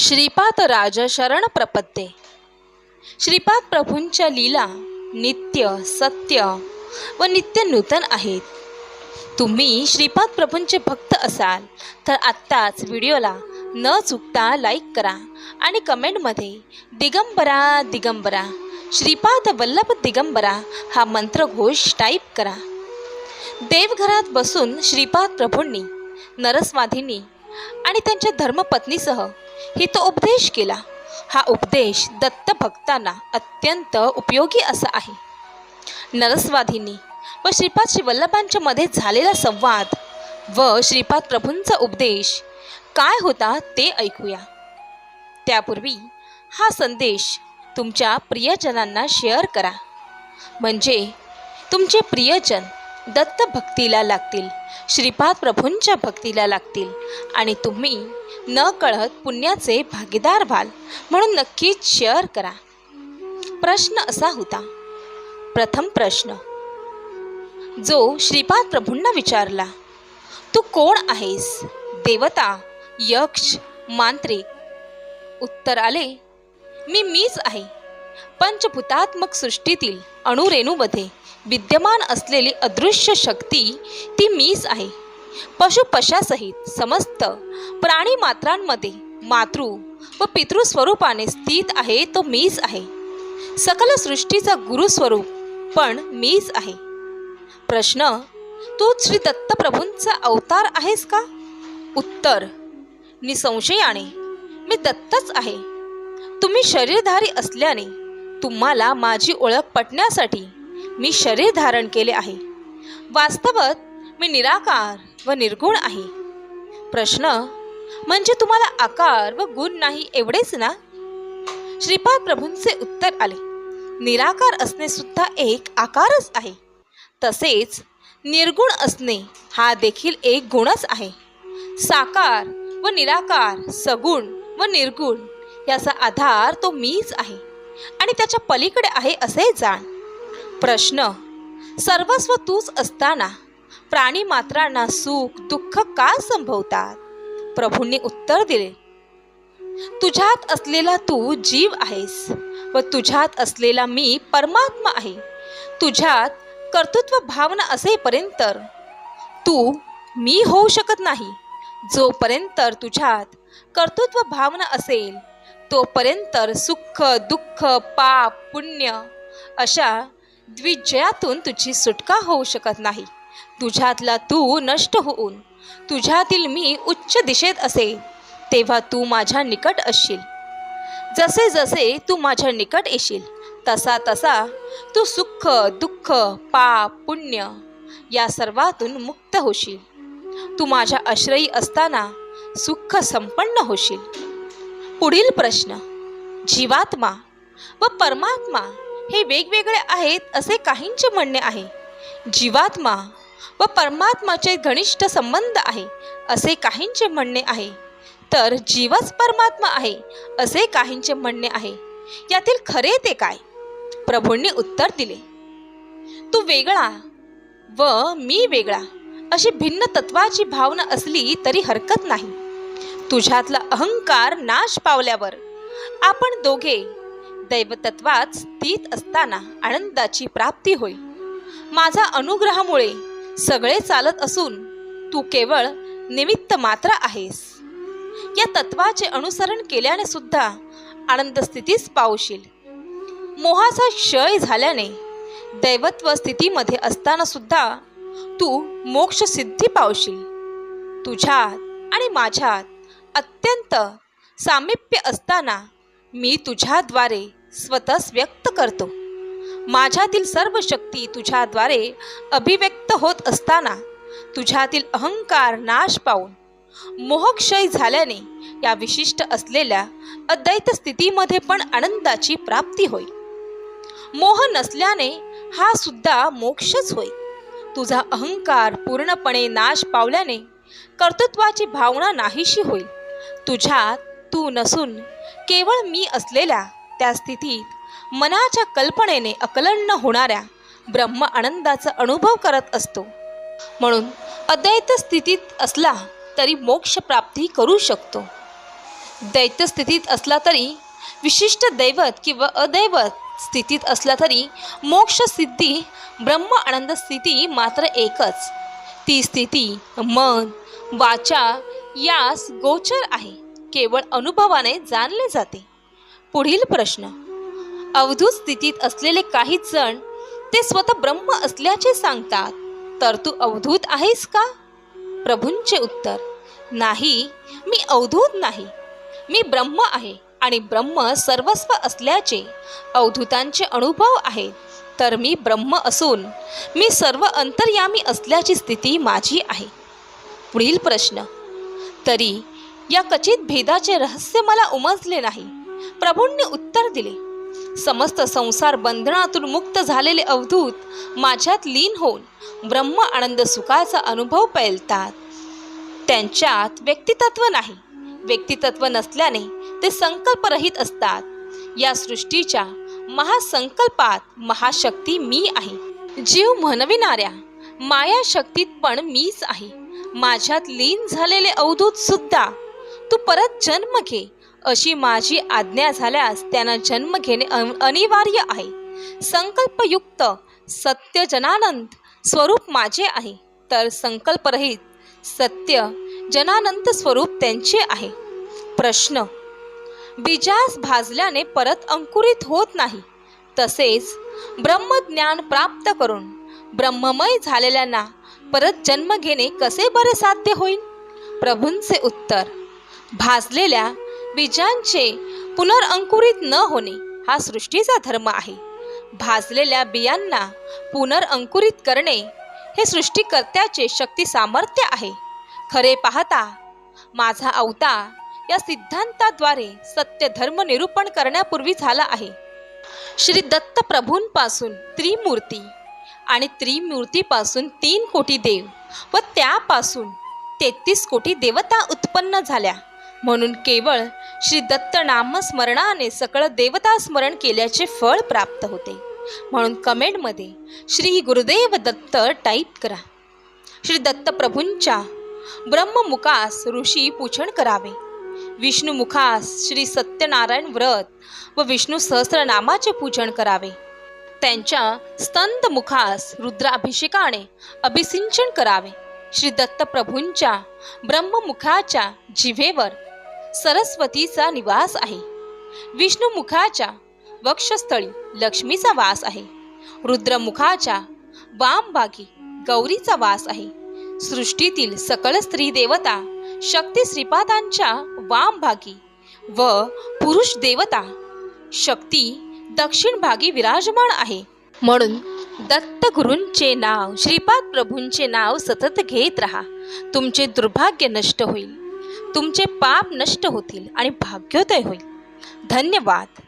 श्रीपाद राज शरण प्रपत्ते. श्रीपाद प्रभूंच्या लीला नित्य सत्य व नित्य नूतन आहेत. तुम्ही श्रीपाद प्रभूंचे भक्त असाल तर आत्ताच व्हिडिओला न चुकता लाईक करा आणि कमेंटमध्ये दिगंबरा दिगंबरा श्रीपाद वल्लभ दिगंबरा हा मंत्रघोष टाईप करा. देवघरात बसून श्रीपाद प्रभूंनी नरस्वाधींनी आणि त्यांच्या धर्मपत्नीसह हितोपदेश केला. हा उपदेश दत्त भक्तांना अत्यंत उपयोगी असा आहे. नरस्वाधींनी व श्रीपाद श्रीवल्लभांच्या मध्ये झालेला संवाद व श्रीपाद प्रभूंचा उपदेश काय होता ते ऐकूया. त्यापूर्वी हा संदेश तुमच्या प्रियजनांना शेअर करा. म्हणजे तुमचे प्रियजन दत्त भक्तीला लागतील श्रीपाद प्रभूंच्या भक्तीला लागतील. आणि तुम्ही न कळत पुण्याचे भागीदार व्हाल म्हणून नक्कीच शेअर करा. प्रश्न असा होता. प्रथम प्रश्न. जो श्रीपाद प्रभूंना विचारला तू कोण आहेस? देवता यक्ष मांत्रिक? उत्तर आले मी मीच आहे. पंचभूतात्मक सृष्टीतील अणुरेणूमध्ये विद्यमान असलेली अदृश्य शक्ती ती मीच आहे. पशुपशासहित समस्त प्राणी मात्रांमध्ये मातृ व पितृस्वरूपाने स्थित आहे तो मीच आहे. सकल सृष्टीचा गुरुस्वरूप पण मीच आहे. प्रश्न तू श्री दत्तप्रभूंचा अवतार आहेस का? उत्तर निसंशयाने मी दत्तच आहे. तुम्ही शरीरधारी असल्याने तुम्हाला माझी ओळख पटण्यासाठी मी शरीर धारण केले आहे. वास्तवत मी निराकार व निर्गुण आहे. प्रश्न म्हणजे तुम्हाला आकार व गुण नाही एवढेच ना? श्रीपाद प्रभूंचे उत्तर आले. निराकार असणे सुद्धा एक आकारच आहे. तसेच निर्गुण असणे हा देखील एक गुणच आहे. साकार व निराकार सगुण व निर्गुण याचा आधार तो मीच आहे आणि त्याच्या पलीकडे आहे असे जाण. प्रश्न सर्वस्व तूच असताना प्राणी मात्रांना सुख दुःख का संभवतात? प्रभूंनी उत्तर दिले तुझ्यात असलेला तू जीव आहेस व तुझ्यात असलेला मी परमात्मा आहे. तुझ्यात कर्तृत्व भावना असेपर्यंत तू मी होऊ शकत नाही. जोपर्यंत तुझ्यात कर्तृत्व भावना असेल तोपर्यंत सुख दुःख पाप पुण्य अशा द्विजयातून तुझी सुटका होऊ शकत नाही. तुझ्यातला तू नष्ट होऊन तुझ्यातील मी उच्च दिशेत असे तेव्हा तू माझ्या निकट असशील. जसे जसे तू माझ्या निकट येशील तसा तसा तू सुख दुःख पाप पुण्य या सर्वातून मुक्त होशील. तू माझ्या आश्रयी असताना सुख संपन्न होशील. पुढील प्रश्न. जीवात्मा व परमात्मा हे वेगवेगळे आहेत असे काहींचे म्हणणे आहे. जीवात्मा व परमात्माचे घनिष्ठ संबंध आहे असे काहींचे म्हणणे आहे. तर जीवच परमात्मा आहे असे काहींचे म्हणणे आहे. यातील खरे ते काय? प्रभूंनी उत्तर दिले. तू वेगळा व मी वेगळा अशी भिन्न तत्वाची भावना असली तरी हरकत नाही. तुझ्यातला अहंकार नाश पावल्यावर आपण दोघे दैवतत्वात स्थित असताना आनंदाची प्राप्ती होईल माझा अनुग्रहामुळे सगळे चालत असून तू केवळ निमित्त मात्र आहेस. या तत्वाचे अनुसरण केल्याने सुद्धा आनंद स्थितीस पावशील. मोहाचा क्षय झाल्याने दैवत्व स्थितीमध्ये असताना सुद्धा तू मोक्ष सिद्धी पावशील. तुझ्यात आणि माझ्यात अत्यंत सामिप्य असताना मी तुझ्याद्वारे स्वतःच व्यक्त करतो. माझ्यातील सर्व शक्ती तुझ्याद्वारे अभिव्यक्त होत असताना तुझ्यातील अहंकार नाश पावून मोहक्षय झाल्याने या विशिष्ट असलेल्या अद्वैत स्थितीमध्ये पण आनंदाची प्राप्ती होईल मोह नसल्याने हा सुद्धा मोक्षच होईल तुझा अहंकार पूर्णपणे नाश पावल्याने कर्तृत्वाची भावना नाहीशी होईल. तुझ्यात तू नसून केवळ मी असलेल्या त्या स्थितीत मनाच्या कल्पनेने अकलंड होणाऱ्या ब्रह्म आनंदाचा अनुभव करत असतो. म्हणून अद्वैत स्थितीत असला तरी मोक्ष प्राप्ती करू शकतो. दैत्य स्थितीत असला तरी विशिष्ट दैवत किंवा अदैवत स्थितीत असला तरी मोक्ष सिद्धी ब्रह्म आनंद स्थिती मात्र एकच. ती स्थिती मन वाचा यास गोचर आहे. केवळ अनुभवाने जाणले जाते. पुढील प्रश्न. अवधूत स्थितीत असलेले काही जण ते स्वतः ब्रह्म असल्याचे सांगतात. तर तू अवधूत आहेस का? प्रभूंचे उत्तर. नाही मी अवधूत नाही. मी ब्रह्म आहे आणि ब्रह्म सर्वस्व असल्याचे अवधूतांचे अनुभव आहेत. तर मी ब्रह्म असून मी सर्व अंतर्यामी असल्याची स्थिती माझी आहे. पुढील प्रश्न. तरी या कचित भेदाचे रहस्य मला उमजले नाही. प्रभूंनी उत्तर दिले. समस्त संसार बंधनातून मुक्त झालेले अवधूत माझ्यात लीन होऊन ब्रह्म आनंद सुखाचा अनुभव पैलतात. त्यांच्यात व्यक्तितत्व नाही. व्यक्तितत्व नसल्याने ते संकल्परहित असतात. या सृष्टीच्या महासंकल्पात महाशक्ती मी आहे. जीव म्हणविणाऱ्या माया शक्तीत पण मीच आहे. माझ्यात लीन झालेले अवधूत सुद्धा. तू परत जन्म घे. अशी माझी आज्ञा झाल्यास त्यांना जन्म घेणे अनिवार्य आहे. संकल्पयुक्त सत्य जनानंद स्वरूप माझे आहे. तर संकल्परहित सत्य जनानंद स्वरूप त्यांचे आहे. प्रश्न. बीजास भाजल्याने परत अंकुरित होत नाही. तसेच ब्रह्मज्ञान प्राप्त करून ब्रह्ममय झालेल्यांना परत जन्म घेणे कसे बरे साध्य होईल? प्रभूंचे उत्तर भाजलेल्या बीजांचे पुनरअंकुरित न होणे हा सृष्टीचा धर्म आहे. भाजलेल्या बियांना पुनरअंकुरित करणे हे सृष्टीकर्त्याचे शक्ती सामर्थ्य आहे. खरे पाहता माझा अवतार या सिद्धांताद्वारे सत्य धर्म निरूपण करण्यापूर्वी झाला आहे. श्री दत्त प्रभूंपासून त्रिमूर्ती आणि त्रिमूर्तीपासून तीन कोटी देव व त्यापासून तेहतीस कोटी देवता उत्पन्न झाल्या. म्हणून केवळ श्री दत्त नामस्मरणाने सकळ देवता स्मरण केल्याचे फळ प्राप्त होते. म्हणून कमेंटमध्ये श्री गुरुदेव दत्त टाईप करा. श्री दत्त प्रभूंच्या ब्रह्ममुखास ऋषी पूजन करावे. विष्णुमुखास श्री सत्यनारायण व्रत व विष्णू सहस्रनामाचे पूजन करावे. त्यांच्या स्तंद मुखास रुद्राभिषेकाने अभिसिंचन करावे. श्री दत्तप्रभूंच्या ब्रह्ममुखाच्या जिभेवर सरस्वतीचा निवास आहे. विष्णुमुखाच्या वक्षस्थळी लक्ष्मीचा वास आहे. रुद्रमुखाच्या वामभागी गौरीचा वास आहे. सृष्टीतील सकळ स्त्री देवता शक्ती श्रीपादांच्या वामभागी व पुरुष देवता शक्ती दक्षिण भागी विराजमान आहे. म्हणून दत्तगुरूंचे नाव श्रीपाद प्रभूंचे नाव सतत घेत राहा. तुमचे दुर्भाग्य नष्ट होईल. तुमचे पाप नष्ट होतील आणि भाग्योदय होईल. धन्यवाद.